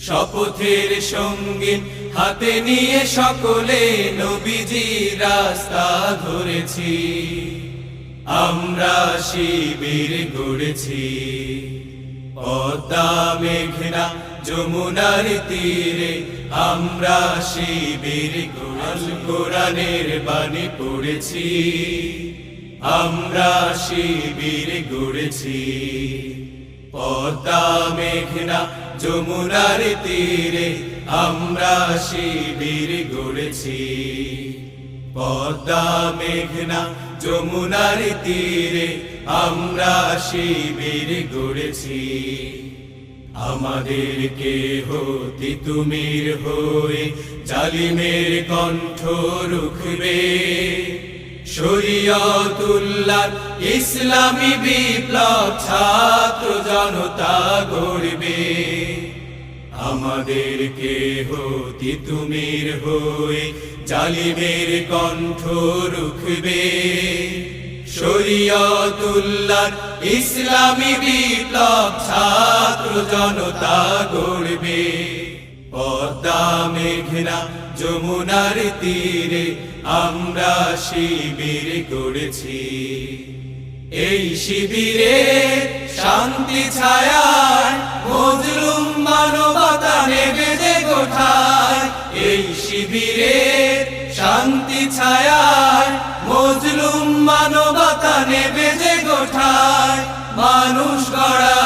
শপথের সঙ্গীন হাতে নিয়ে সকলে নবীজি রাস্তা ধরেছি। আমরা শিবির গড়েছি। পদ্মা মেঘনা যমুনার তীরে আমরা শিবির গোড়াল কোরআনের বাণী পড়েছি। আমরা শিবির গড়েছি। পদ্মা মেঘনা যমুনার তীরে আমরা শিবির গড়েছি। পদ্মা মেঘনা যমুনার তীরে আমরা শিবির গড়েছি। আমাদেরকে হতি তুমির হয়ে জালিমের কণ্ঠ রুখবে। শরীয়তুল্লাহ, ইসলামী বিপ্লব ছাত্র জনতা গড়বে। আমাদেরকে হতি তুমির হয়ে জালিমের কণ্ঠ রুখবে। শরীয়তুল্লাহ, ইসলামী বিপ্লব ছাত্র জনতা গড়বে। পদ্মা মেঘনা যমুনার তীরে আমরা শিবির গড়েছি। এই শিবিরে শান্তি ছায়ায় মজলুম মানবতা নেবে যে গোঠায়। এই শিবিরে শান্তি ছায়ায় মজলুম মানবতা নেবে যে গোঠায়। মানুষ গড়ার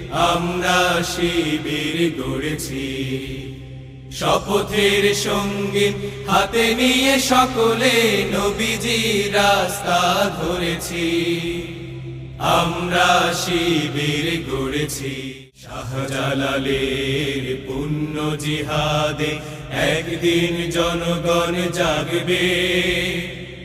আমরা শিবির গড়েছি। শপথের সংগীত হাতে নিয়ে সকলে নবীজি রাস্তা ধরেছি। আমরা শিবির গড়েছি। শাহজালালের পুণ্য জিহাদে একদিন জনগণ জাগবে।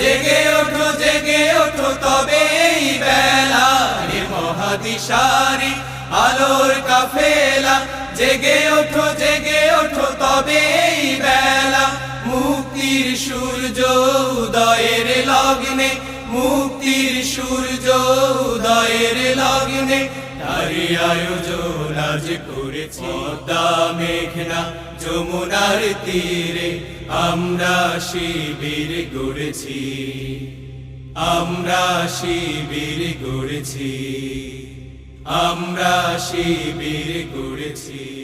জেগে ওঠো জেগে ওঠো, তবে এই বেলা। হে মহাদিশারি, আলোর কাফেলা, জেগে ওঠো জেগে ওঠো, তবে এই বেলা। মুক্তির সূর্য উদয়ের লগ্নে, মুক্তির সূর্য উদয়ের লগ্নে মেঘনা যমুনার তীরে আমরা শিবির গড়েছি। আমরা শিবির গড়েছি। আমরা শিবির গড়েছি।